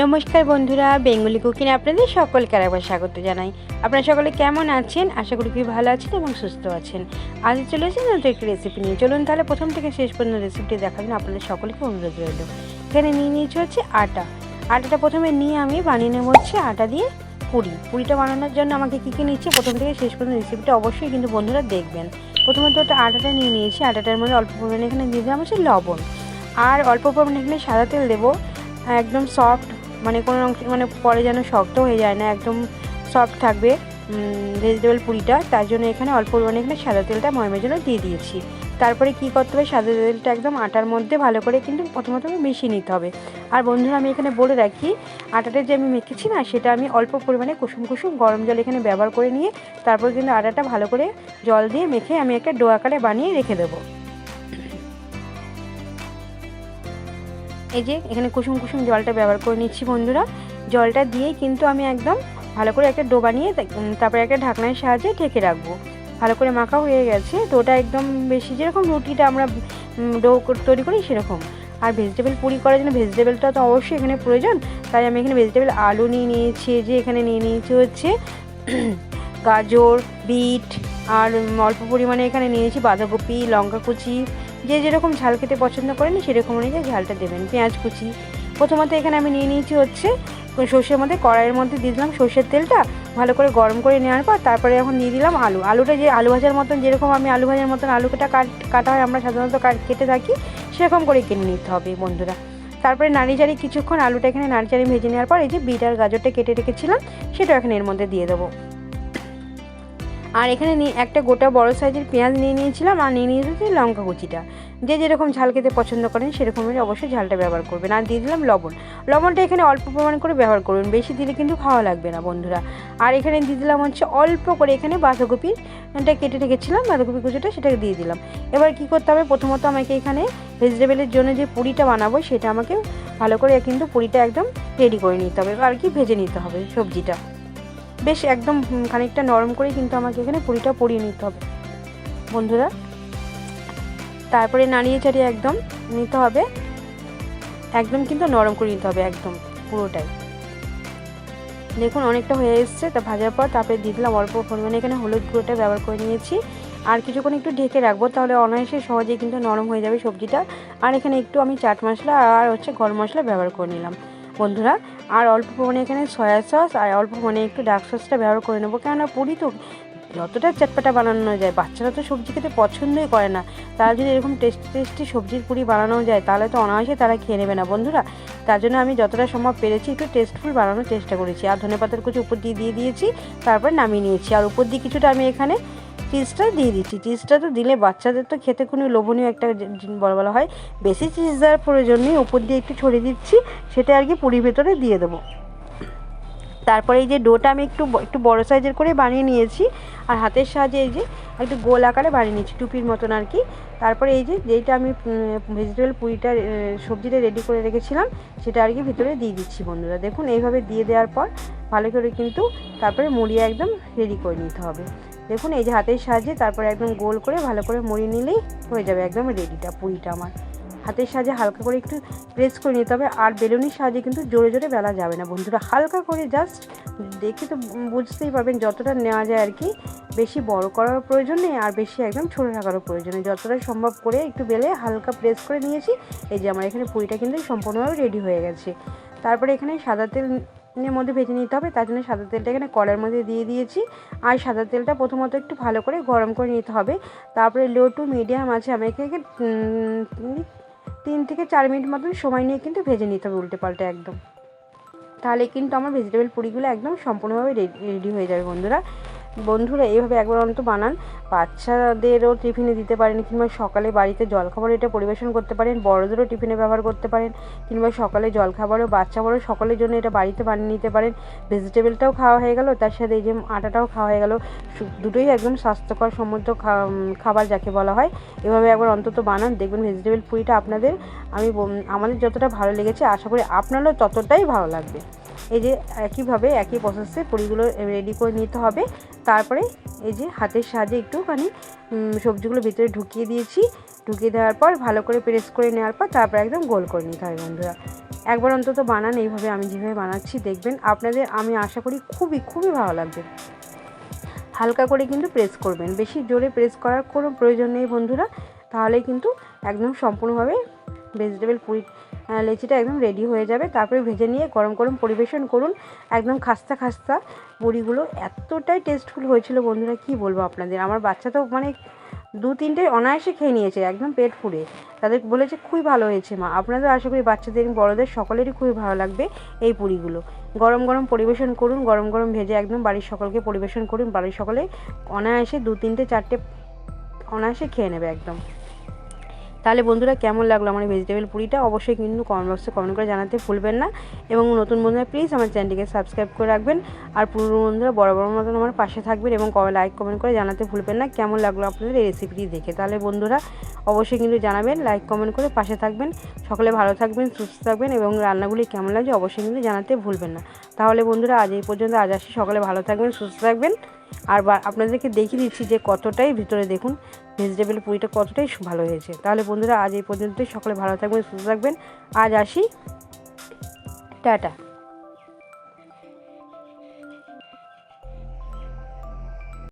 নমস্কার বন্ধুরা, Bengali cooking আপনাদের সকলকে আরেকবার স্বাগত জানাই। আপনারা সকলে কেমন আছেন? আশা করি খুবই ভালো আছেন এবং সুস্থ আছেন। আজ চলে এসেছি নতুন একটি রেসিপি নিয়ে। চলুন তাহলে প্রথম থেকে শেষ পর্যন্ত রেসিপিটি দেখাবেন আপনাদের সকলকে অনুরোধ রইল। এখানে নিয়ে নিয়েছি হচ্ছে আটা। আটাটা প্রথমে নিয়ে আমি বানিয়ে নেব হচ্ছে আটা দিয়ে পুরি। পুরিটা বানানোর জন্য আমাকে কী কী নিচ্ছে? প্রথম থেকে শেষ পর্যন্ত রেসিপিটা অবশ্যই কিন্তু বন্ধুরা দেখবেন। প্রথমত ওটা আটাটা নিয়ে নিয়েছি, আটাটার মধ্যে অল্প পরিমাণে এখানে দিয়ে দিলাম হচ্ছে লবণ। আর অল্প পরিমাণে এখানে সাদা তেল দেবো। একদম সফট মানে কোনো মানে পরে যেন শক্ত হয়ে যায় না, একদম সফট থাকবে ভেজিটেবল পুরিটা। তার জন্য এখানে অল্প পরিমাণে এখানে সাদা তেলটা ময়মের জন্য দিয়ে দিয়েছি। তারপরে কি করতে হবে? সাদা তেলটা একদম আটার মধ্যে ভালো করে কিন্তু প্রথমত মিশিয়ে নিতে হবে। আর বন্ধুরা, আমি এখানে বলে রাখি, আটাটা যে আমি মেখেছি না, সেটা আমি অল্প পরিমাণে কুসুম কুসুম গরম জল এখানে ব্যবহার করে নিয়ে, তারপর কিন্তু আটাটা ভালো করে জল দিয়ে মেখে আমি একটা ডো আকারে বানিয়ে রেখে দেবো। এই যে, এখানে কুসুম কুসুম জলটা ব্যবহার করে নিচ্ছি বন্ধুরা। জলটা দিয়েই কিন্তু আমি একদম ভালো করে একটা ডো বানিয়ে তারপরে একটা ঢাকনার সাহায্যে ঢেকে রাখব। ভালো করে মাখা হয়ে গেছে, তো ওটা একদম বেশি যেরকম রুটিটা আমরা ডো তৈরি করি সেরকম। আর ভেজিটেবল পুরি করার জন্য ভেজিটেবলটা তো অবশ্যই এখানে প্রয়োজন, তাই আমি এখানে ভেজিটেবল আলু নিয়ে নিয়েছি যে এখানে নিয়ে নিয়েছি হচ্ছে গাজর, বিট, আর অল্প পরিমাণে এখানে নিয়েছি বাঁধাকপি লঙ্কা কুচি যে যেরকম ঝাল খেতে পছন্দ করেন সেরকম অনুযায়ী ঝালটা দেবেন, পেঁয়াজ কুচি। প্রথমত এখানে আমি নিয়ে নিয়েছি হচ্ছে, সর্ষের মধ্যে কড়াইয়ের মধ্যে দিয়ে দিলাম সর্ষের তেলটা ভালো করে গরম করে নেওয়ার পর তারপরে এখন দিয়ে দিলাম আলু। আলুটা যে আলু ভাজার মতন যেরকম আমি আলু ভাজার মতন আলু আলুটা কাটা হয়, আমরা সাধারণত কেটে থাকি, সেরকম করে কিনে নিতে হবে বন্ধুরা। তারপরে নাড়িচাড়ি কিছুক্ষণ আলুটা এখানে নাড়িচাড়ি ভেজে নেওয়ার পর এই যে বিট আর গাজরটা কেটে রেখেছিলাম, সেটা এখানে এর মধ্যে দিয়ে দেবো। আর এখানে একটা গোটা বড় সাইজের পেঁয়াজ নিয়ে নিয়েছিলাম আর নিয়ে নিয়েছি লঙ্কা কুচিটা। যে যেরকম ঝাল খেতে পছন্দ করেন সেরকমই অবশ্যই ঝালটা ব্যবহার করবেন। আর দিয়ে দিলাম লবণ। লবণটা এখানে অল্প পরিমাণ করে ব্যবহার করবেন বেশি দিলে কিন্তু খাওয়া লাগবে না বন্ধুরা। আর এখানে দিয়ে দিলাম হচ্ছে অল্প করে এখানে বাঁধাকপিটা কেটে রেখেছিলাম বাঁধাকপি কুচিটা সেটাকে দিয়ে দিলাম। এবার কি করতে হবে? প্রথমত আমাকে এখানে ভেজিটেবলের জন্য যে পুরিটা বানাবো সেটা আমাকে ভালো করে কিন্তু পুরিটা একদম রেডি করে নিতে হবে। আর কি ভেজে নিতে হবে সবজিটা। বেশ একদম খানিকটা নরম করে কিন্তু আমাকে এখানে পুরিটা পরিয়ে নিতে হবে। বন্ধুরা, তারপরে নাড়িয়ে চাড়িয়ে একদম নিতে হবে। একদম কিন্তু নরম করে নিতে হবে একদম পুরোটাই। দেখুন অনেকটা হয়ে এসছে, তা ভাজার পর তারপরে দিয়ে দিলাম অল্প পরিমাণে এখানে হলুদ গুঁড়োটা ব্যবহার করে নিয়েছি। আর কিছুক্ষণ একটু ঢেকে রাখব, তাহলে অনায়াসে সহজেই কিন্তু নরম হয়ে যাবে সবজিটা। আর এখানে একটু আমি চাট মশলা আর হচ্ছে গরম মশলা ব্যবহার করে নিলাম। বন্ধুরা আর অল্প পরিমাণে এখানে সয়া সস আর অল্প পরিমাণে একটু ডার্ক সসটা ব্যবহার করে নেব। কেননা পুরি তো যতটা চটপাটা বানানো যায়, বাচ্চারা তো সবজি খেতে পছন্দই করে না। তারা যদি এরকম টেস্টি টেস্টি সবজির পুরি বানানো যায়, তাহলে তো অনায়াসে তারা খেয়ে নেবে না বন্ধুরা। তার জন্য আমি যতটা সম্ভব পেরেছি একটু টেস্টফুল বানানোর চেষ্টা করেছি। আর ধনে পাতার কুচি উপর দিয়ে দিয়ে দিয়েছি, তারপর নামিয়ে নিয়েছি। আর উপর দিয়ে কিছুটা আমি এখানে চিজটা দিয়ে দিচ্ছি। চিজটা তো দিলে বাচ্চাদের তো খেতে কোনো লোভনীয় একটা বলা বলা হয়। বেশি চিজ দেওয়ার প্রয়োজন নেই, উপর দিয়ে একটু ছড়িয়ে দিচ্ছি, সেটা আর কি পুরীর ভেতরে দিয়ে দেবো। তারপরে এই যে ডোটা আমি একটু একটু বড়ো সাইজের করে বানিয়ে নিয়েছি, আর হাতের সাহায্যে এই যে একটু গোল আকারে বানিয়ে নিয়েছি, টুপির মতন আর কি। তারপরে এই যে যেইটা আমি ভেজিটেবল পুরিটা সবজিটা রেডি করে রেখেছিলাম, সেটা আর কি ভিতরে দিয়ে দিচ্ছি বন্ধুরা। দেখুন, এইভাবে দিয়ে দেওয়ার পর ভালো করে কিন্তু তারপরে মুড়িয়ে একদম রেডি করে নিতে হবে। দেখুন, এই যে হাতের সাহায্যে তারপরে একদম গোল করে ভালো করে মুড়িয়ে নিলেই হয়ে যাবে একদম রেডিটা পুরিটা আমার। হাতের সাহায্যে হালকা করে একটু প্রেস করে নিতে হবে আর বেলুনির সাহায্যে কিন্তু জোরে জোরে বেলা যাবে না বন্ধুরা। হালকা করে জাস্ট দেখে তো বুঝতেই পারবেন যতটা নেওয়া যায় আর কি, বেশি বড় করার প্রয়োজন নেই আর বেশি একদম ছোটো রাখারও প্রয়োজন নেই। যতটা সম্ভব করে একটু বেলে হালকা প্রেস করে নিয়েছি। এই যে আমার এখানে পুরিটা কিন্তু সম্পূর্ণভাবে রেডি হয়ে গেছে। তারপরে এখানে সাদা তেল এর মধ্যে ভেজে নিতে হবে, তার জন্য সাদা তেলটা এখানে কড়ার মধ্যে দিয়ে দিয়েছি। আর সাদা তেলটা প্রথমত একটু ভালো করে গরম করে নিতে হবে। তারপরে লো টু মিডিয়াম আছে, আমাকে তিন থেকে চার মিনিট মতন সময় নিয়ে কিন্তু ভেজে নিতে হবে উল্টে পাল্টে একদম। তাহলে কিন্তু আমার ভেজিটেবল পুরিগুলো একদম সম্পূর্ণভাবে রেডি হয়ে যাবে বন্ধুরা। বন্ধুরা এইভাবে একবার অন্তত বানান। বাচ্চাদেরও টিফিনে দিতে পারেন, কিংবা সকালে বাড়িতে জলখাবার এটা পরিবেশন করতে পারেন, বড়দেরও টিফিনে ব্যবহার করতে পারেন, কিংবা সকালে জলখাবারও বাচ্চা বড়ো সকলের জন্য এটা বাড়িতে বানিয়ে নিতে পারেন। ভেজিটেবলটাও খাওয়া হয়ে গেল, তার সাথে এই যে আটাটাও খাওয়া হয়ে গেল। দুটোই একদম স্বাস্থ্যকর সম্মত খাবার যাকে বলা হয়। এভাবে একবার অন্তত বানান, দেখবেন ভেজিটেবল পুরিটা আপনাদের, আমি আমাদের যতটা ভালো লেগেছে, আশা করি আপনারও ততটাই ভালো লাগবে। এই যে একইভাবে একই প্রসেসে পুরিগুলো রেডি করে নিতে হবে। তারপরে এই যে হাতের সাহায্যে একটুখানি সবজিগুলো ভিতরে ঢুকিয়ে দিয়েছি। ঢুকিয়ে দেওয়ার পর ভালো করে প্রেস করে নেওয়ার পর তারপর একদম গোল করে নিতে হবে বন্ধুরা। একবার অন্তত বানান, এইভাবে আমি যেভাবে বানাচ্ছি দেখবেন। আপনাদের আমি আশা করি খুবই খুবই ভালো লাগবে। হালকা করে কিন্তু প্রেস করবেন। বেশি জোরে প্রেস করার কোনো প্রয়োজন নেই বন্ধুরা। তাহলে কিন্তু একদম সম্পূর্ণভাবে ভেজিটেবল পুরি লেচিটা একদম রেডি হয়ে যাবে। তারপরে ভেজে নিয়ে গরম গরম পরিবেশন করুন। একদম খাস্তা খাস্তা পুরিগুলো এতটাই টেস্টফুল হয়েছিল বন্ধুরা, কি বলব আপনাদের? আমার বাচ্চা তো মানে দু তিনটে অনায়াসে খেয়ে নিয়েছে, একদম পেট পুড়ে তাদের বলেছে খুবই ভালো হয়েছে মা। আপনাদের আশা করি বাচ্চাদের বড়দের সকলেরই খুবই ভালো লাগবে এই পুরিগুলো। গরম গরম পরিবেশন করুন, গরম গরম ভেজে একদম বাড়ির সকলকে পরিবেশন করুন। বাড়ির সকলে অনায়াসে দু তিনটে, চারটে অনায়াসে খেয়ে নেবে একদম। তাহলে বন্ধুরা কেমন লাগল আমার ভেজিটেবল পুরিটা? অবশ্যই কিন্তু কমেন্ট বক্সে কমেন্ট করে জানাতে ভুলবেন না। এবং নতুন বন্ধুরা প্লিজ আমার চ্যানেলটিকে সাবস্ক্রাইব করে রাখবেন। আর পুরনো বন্ধুরা, বড় বড় মতন আমার পাশে থাকবেন এবং লাইক কমেন্ট করে জানাতে ভুলবেন না। কেমন লাগল আপনাদের এই রেসিপিটি দেখে? তাহলে বন্ধুরা, অবশ্যই কিন্তু জানাবেন লাইক কমেন্ট করে পাশে থাকবেন। সকলে ভালো থাকবেন, সুস্থ থাকবেন এবং রান্নাগুলি কেমন লাগছে অবশ্যই কিন্তু জানাতে ভুলবেন না। তাহলে বন্ধুরা, আজ এই পর্যন্ত আজ আসি সকলে ভালো থাকবেন, সুস্থ থাকবেন। আর আপনাদেরকে দেখিয়ে দিচ্ছি যে কতটাই ভিতরে দেখুন ভেজিটেবল পুরিটা কতটাই ভালো হয়েছে। তাহলে বন্ধুরা আজ এই পর্যন্তই। সকলে ভালো থাকবেন, সুস্থ থাকবেন। আজ আসি। টাটা।